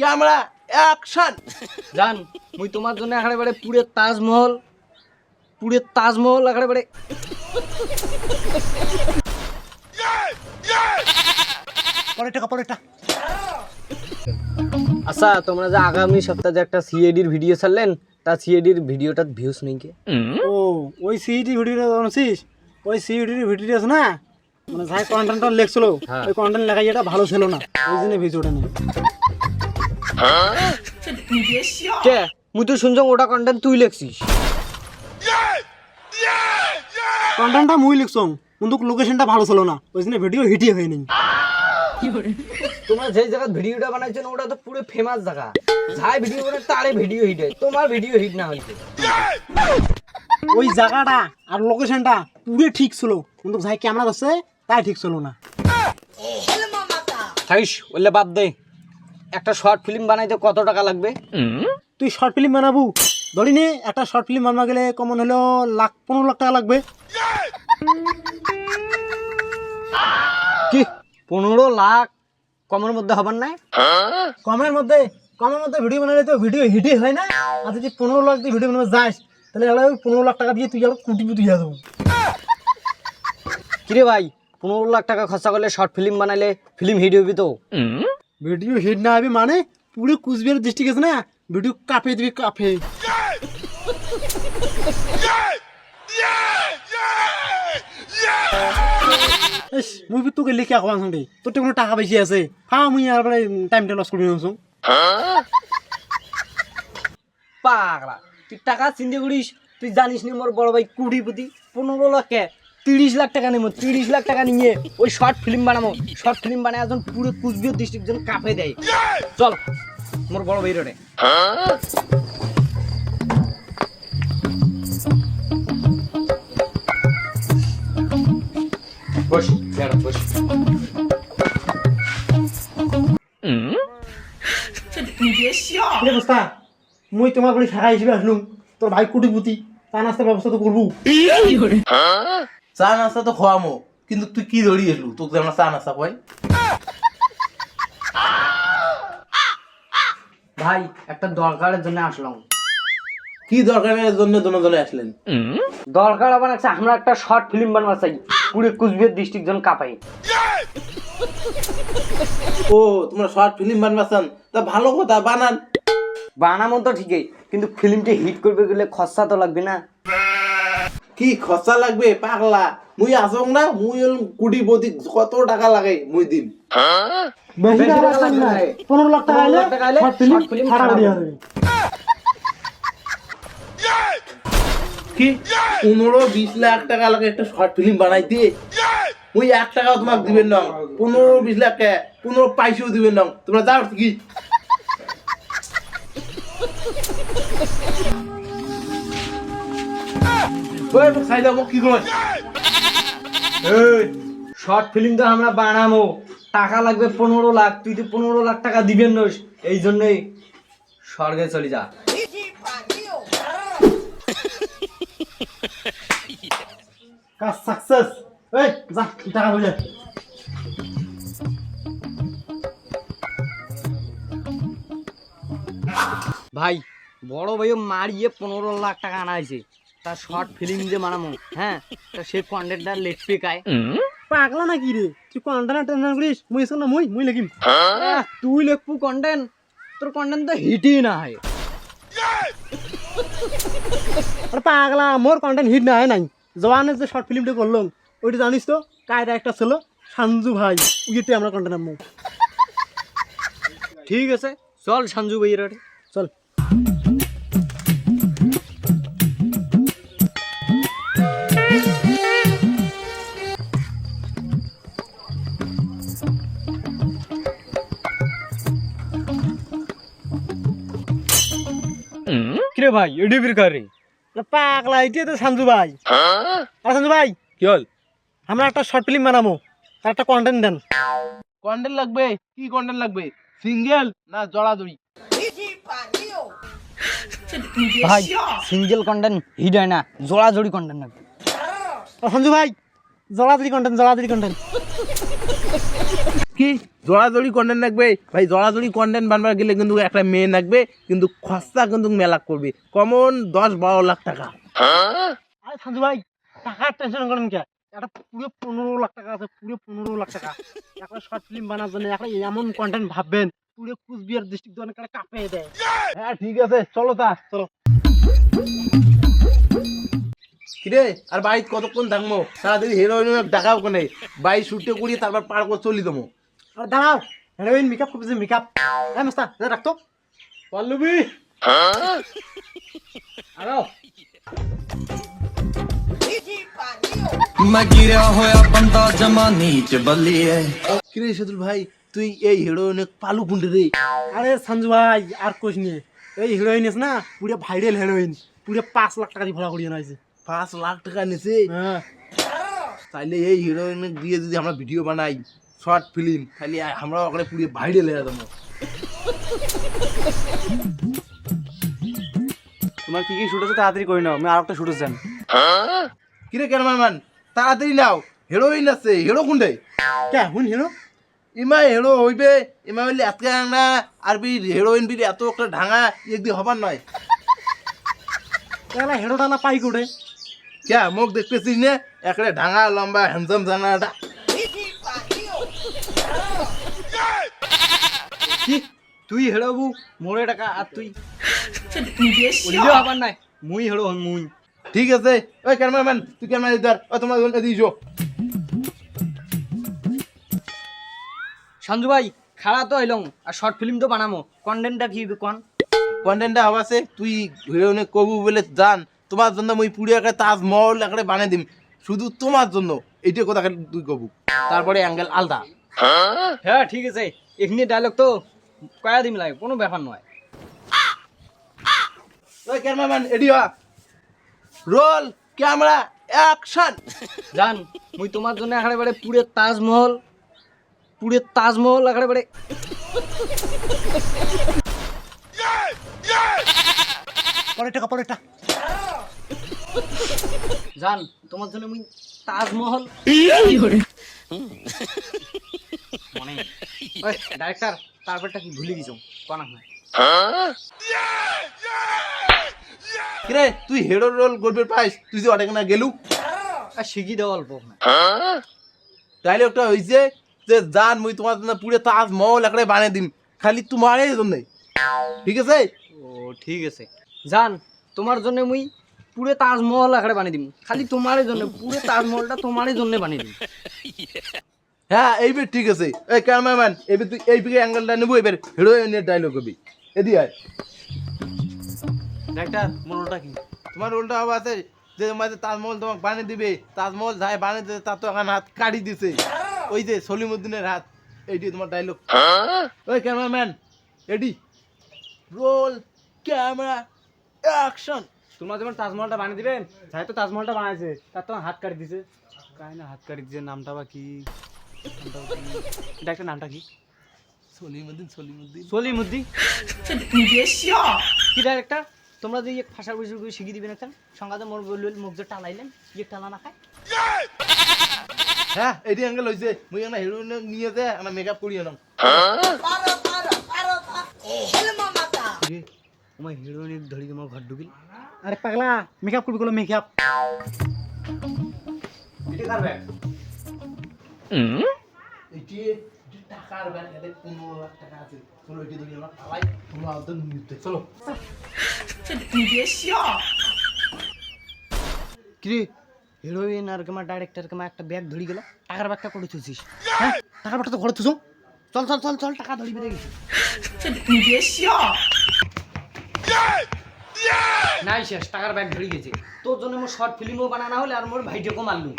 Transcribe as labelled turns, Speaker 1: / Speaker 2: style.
Speaker 1: Camera action!
Speaker 2: জান মুই তোমার জন্য এখানে বাড়ে পুরে তাজমহল পুরে তাজমহল এখানে বাড়ে
Speaker 3: টাকা টাকা
Speaker 2: আচ্ছা তোমরা যে আগামী সপ্তাহে যে একটা সিএডির ভিডিও ছাড়লেন তা সিএডির ভিডিওটার ভিউজ নেই কে?
Speaker 3: ও ওই সিইটি ভিডিওটা জানছিস ওই সিইটির ভিডিওটা আছে না? মানে যাই কন্টেন্টটা লেখছিল
Speaker 2: হ্যাঁ।
Speaker 3: ওই কন্টেন্ট লেখা যেটা ভালো ছিল না ওই জন্য ভিডিওটা নেই।
Speaker 2: কে? মুই তো শুনছ ওটা কন্টেন্ট তুই লেখছিস।
Speaker 3: কন্টেন্টটা মুই লিখছম কিন্তু লোকেশনটা ভালো ছিল না। ওই জন্য ভিডিও হিটই হয়নি।
Speaker 2: তোমরা যে জায়গা ভিডিওটা বানাইছো ওটা তো পুরো ফেমাস জায়গা। যাই ভিডিও বানায় তারে ভিডিও হিট হয়। তোমার ভিডিও হিট না হইছে
Speaker 3: ওই জায়গাটা আর লোকেশনটা পুরো ঠিক ছিল কিন্তু যাই ক্যামেরা আছে তাই ঠিক ছিল না।
Speaker 2: থাকিস বললে বাদ দে। একটা শর্ট ফিল্ম বানাইতে কত টাকা লাগবে?
Speaker 3: তুই শর্ট ফিল্ম বানাবো। ধরি নে একটা শর্ট ফিল্ম বানাবা গেলে কমন হলো লাখ পনেরো লাখ টাকা লাগবে।
Speaker 2: কি? পনেরো লাখ? কমের মধ্যে হবার নাই?
Speaker 3: কমের মধ্যে কমের মধ্যে ভিডিও বানালে তো ভিডিও হিটই হয় না। আর যদি পনেরো লাখ দিয়ে ভিডিও বানাবে যাস তাহলে ওই পনেরো লাখ টাকা দিয়ে তুই আবার কুটি হয়ে যাব
Speaker 2: কিরে ভাই পনেরো লাখ টাকা খরচা করলে শর্ট ফিল্ম বানাইলে ফিল্ম হিট হবি তো?
Speaker 3: ভিডিও হিট না হবে মানে পুরো কুচবিহার ডিস্ট্রিক্ট আছে না, ভিডিও কাপে দিবি কাপে মুই তোকে লিখে আঁকবান সঙ্গে তোর তো কোনো টাকা বেশি আছে। হ্যাঁ মুই আর টাইমটা লস করবি না
Speaker 2: পাগলা, তুই টাকা চিন্তা করিস? তুই জানিস নি মোর বড় ভাই কুড়িপতি? পনেরো লাখে তিরিশ লাখ টাকা নেব তিরিশ লাখ টাকা নিয়ে ওই শর্ট ফিল্ম বানাবো। শর্ট ফিল্ম বানায় একজন পুরো কুচবিহার ডিস্ট্রিক্ট জন কাপে দেয়। চল মোর বড় ভাই
Speaker 3: কি অবস্থা মুই তোমার বলি হিসেবে আসলুম। তোর ভাই কুটিপুতি তা নাস্তার ব্যবস্থা তো করব।
Speaker 1: চা নাস্তা তো খোয়ামো কিন্তু তুই কি দৌড়ি এসলু তোকে আমরা চা নাস্তা কয়
Speaker 2: ভাই একটা দরকারের জন্য আসলাম।
Speaker 1: কি দরকারের জন্য জনজনে আসলেন?
Speaker 2: দরকার আবার আছে আমরা একটা শর্ট ফিল্ম বানবা চাই পুরো কুচবিহার ডিস্ট্রিক্ট জন কাপাই।
Speaker 1: ও তোমরা শর্ট ফিল্ম বানবাসান তা ভালো কথা বানান।
Speaker 2: বানামো তো ঠিকই কিন্তু ফিল্মটি হিট করবে গেলে খরচা তো লাগবে না।
Speaker 1: কি খরচা লাগবে? পাগলা। মুই আসং না মুই হলাম কোটিপতি কত টাকা লাগে মুই দিম।
Speaker 3: পনেরো লাখ টাকা
Speaker 1: কি? পনেরো বিশ লাখ টাকা লাগে একটা শর্ট ফিল্ম বানাইতে মুই এক টাকাও তোমাকে দিবেন না। পনেরো বিশ লাখ পনেরো পয়সাও দিবেন না। তোমরা যাও কি? ওই খাই দাও কি
Speaker 2: আমরা টাকা লাগবে পনেরো লাখ, তুই তো পনেরো লাখ টাকা দিবেন না এই জন্যই স্বর্গে চলে যা।
Speaker 3: সাকসেস টাকা
Speaker 2: ভাই, বড় ভাইও মারিয়ে পনেরো লাখ টাকা আনা হয়েছে। তার শর্ট ফিল্ম যে বানাবো হ্যাঁ? তা সে কন্টেন্টটা লেখবে কায়
Speaker 3: পাগলা নাকি রে? তুই কন্টেন্ট টেনশন করিস? মুই এসব না মুই মুই লিখিম
Speaker 2: আহ, তুই লেখবু কন্টেন্ট তোর কন্টেন্ট তো হিটই না হয়
Speaker 3: আরে পাগলা মোর কন্টেন্ট হিট না হয় নাই। জওয়ানের যে শর্ট ফিল্মটা করলাম ওইটা জানিস তো? কায়দা একটা ছিল সানজু ভাই উইতে আমরা কন্টেন্ট আনব
Speaker 2: ঠিক আছে চল সঞ্জু ভাইয়ের ওটা
Speaker 3: চল।
Speaker 2: কিরে ভাই এডিবির কারে?
Speaker 3: আরে পাগলা এটাই তো সানজু ভাই। আরে সানজু ভাই
Speaker 1: কি হল?
Speaker 3: আমরা একটা শর্ট ফিল্ম বানাবো তার একটা কন্টেন্ট দেন।
Speaker 1: কন্টেন্ট লাগবে? কি কন্টেন্ট লাগবে? সিঙ্গেল না জড়াজড়ি?
Speaker 2: ভাই সিঙ্গেল কন্টেন্ট হিট হয় না জোড়াজোড়ি কন্টেন্ট লাগবে।
Speaker 3: সঞ্জু ভাই জলাজলি কন্টেন্ট জলাজলি কন্টেন্ট
Speaker 1: কি? জড়াজড়ি কন্টেন্ট রাখবে? ভাই জড়াজড়ি কন্টেন্ট বানবার গেলে কিন্তু একটা মেয়ে রাখবে কিন্তু খরচা কিন্তু মেলা করবে। কমন দশ বারো লাখ টাকা।
Speaker 3: আরে সঞ্জু ভাই টাকার টেনশন করেন কে? একটা পুরো পনেরো লাখ টাকা আছে পুরো পনেরো লাখ টাকা। একটা শর্ট ফিল্ম বানার জন্য একটা এমন কন্টেন্ট ভাববেন পুরো কুচবিহার ডিস্ট্রিক্ট দোকানে একটা কাঁপিয়ে দেয়।
Speaker 1: হ্যাঁ ঠিক আছে চলো তা। চলো। কিরে আর বাইক কতক্ষণ থাকব? সারাদিন হিরোইন দেখাও কোনে? বাইক শুটে করিয়ে তারপর পার করে চলি দেবো
Speaker 3: আর দাঁড়াও। হেরোইন মেকআপ করবে মেকআপ হ্যাঁ মাস্তা যা রাখতো
Speaker 1: পল্লবী। তুই এই হিরোইনে পালু কুন্ডে রে
Speaker 3: আরে সঞ্জু ভাই আর কোচ নিয়ে এই হিরোইন আছে না পুরো ভাইরাল হিরোইন পুরো পাঁচ লাখ টাকা দিয়ে ভাড়া করিয়ে
Speaker 1: পাঁচ লাখ টাকা নিছে
Speaker 3: হ্যাঁ।
Speaker 1: তাইলে এই হিরোইন দিয়ে যদি আমরা ভিডিও বানাই শর্ট ফিল্ম। খালি আমরা ওখানে পুরো ভাইরাল হয়ে যাব।
Speaker 3: তোমার কি কি শুট আছে তাড়াতাড়ি করে নাও আমি আর একটা শুট আছে
Speaker 1: কিরে ক্যামেরাম্যান? তাড়াতাড়ি নাও। হিরোইন আছে হিরো কোনটাই
Speaker 3: কে হুন হিরো
Speaker 1: ইমা হিরো হইবে। ইমা হইলে এত না আর বি হিরোইন বি এত একটা ঢাঙা একদি হবার নয়।
Speaker 3: এগুলা হিরোটা না পাই করে
Speaker 1: কে মুখ দেখতেছিস না? একটা ঢাঙা লম্বা হ্যান্ডসাম জানাটা।
Speaker 2: কি? তুই হেড়াবু মোরে টাকা আর তুই? ওলিও আবার নাই মুই হেড়ো মুই।
Speaker 1: ঠিক আছে ওই ক্যামেরাম্যান তুই ক্যামেরা দিদার ও তোমার দিয়েছ
Speaker 2: সঞ্জু ভাই খাড়া তো হইলং আর শর্ট ফিল্ম তো বানামো। কন্টেন্টটা কি কোন?
Speaker 1: কন্টেন্টটা হবাছে তুই হিরোইনে কবু বলে জান তোমার জন্য মুই একটা তাজমহল একটা বানিয়ে দিম। শুধু তোমার জন্য এইটা কথা খালি তুই কবু। তারপরে অ্যাঙ্গেল আলদা।
Speaker 2: হ্যাঁ ঠিক আছে। এখানে ডায়লগ তো কয়া দিম লাগে কোনো ব্যাপার নয়।
Speaker 1: ওই ক্যামেরাম্যান এডি হা রোল ক্যামেরা অ্যাকশন
Speaker 2: জান মুই তোমার জন্য একেবারে পুরে তাজমহল পুরে তাজমহল একেবারে
Speaker 3: পরে টাকা পরে টাকা
Speaker 2: জান তোমার জন্য মুই তাজমহল মনে ডাইরেক্টর তারপরটা কি ভুলে গেছো কোনা হয়
Speaker 1: কিরে তুই হেরো রোল করবে পাইস তুই যে অনেক না গেলু।
Speaker 2: আর শিখি দাও অল্প
Speaker 1: ডাইলগটা হইছে যে জান মুই তোমার জন্য পুরো তাজমহল একটা বানিয়ে দিম। খালি তোমারই জন্য। ঠিক আছে?
Speaker 2: ও ঠিক আছে। জান তোমার জন্য মুই পুরে তাজমহল একেবারে বানিয়ে দিম। খালি তোমার জন্য পুরে তাজমহলটা তোমার জন্য বানিয়ে দিম।
Speaker 1: হ্যাঁ এইবার ঠিক আছে। এই ক্যামেরাম্যান এবার তুই এই দিকে অ্যাঙ্গেলটা নেব এবার হিরোইনের ডায়লগ হবি এদি আয়।
Speaker 3: ডাক্তার মনোটা কি?
Speaker 1: তোমার রোলটা হবে আছে যে তোমার তাজমহল তোমাকে বানিয়ে দিবে তাজমহল যাই বানিয়ে দিবে তার তো এখন হাত কাটি দিছে। ওই যে সলিমুদ্দিনের হাত এইটি তোমার ডায়লগ ওই ক্যামেরাম্যান এডি। রোল ক্যামেরা অ্যাকশন
Speaker 3: তোমরা যেমন তাজমহলটা বানিয়ে দিবেন তাই তো তাজমহলটা বানাইছে। তার তোমার হাত কাটি দিছে। কাই না হাত কাটি দিছে নামটা বা কি? কি? ডাক্তার নামটা কি?
Speaker 1: সলিমুদ্দিন সলিমুদ্দিন।
Speaker 3: সলিমুদ্দি
Speaker 2: কি ডাইরেক্টর তোমরা যে এক ভাষার বসে শিখিয়ে দিবেন একটা? সঙ্গাতে মোর মুখ যে টালাইলেন ইয়ে টালা না খায়।
Speaker 1: হ্যাঁ এডি অ্যাঙ্গেল হইছে মুই একটা হিরোইন নিয়ে যে আমরা মেকআপ করিয়ে নাও
Speaker 2: আমার হিরোইন ধরি তোমার ঘর ঢুকিল
Speaker 3: আরে পাগলা মেকআপ করবি বলো মেকআপ
Speaker 1: এটি এটি টাকার ব্যাগ এতে পনেরো লাখ টাকা আছে চলো এটি ধরি আমরা পালাই তোমরা আওতার নিতে চলো
Speaker 2: কিরে হিরোইন আর কেমন ডাইরেক্টর কেমন একটা ব্যাগ ধরি গেল টাকার ব্যাগটা করে তুলছিস
Speaker 3: হ্যাঁ টাকা পাঠা তো ঘরে তুছো
Speaker 2: চল চল চল চল টাকা ধরি বেড়ে গেছি নাই শেষ, টাকার ব্যাগ ধরে গেছে। তোর জন্য মোর শর্ট ফিল্মও বানানো হলে আর মোর ভাইটিও মারলু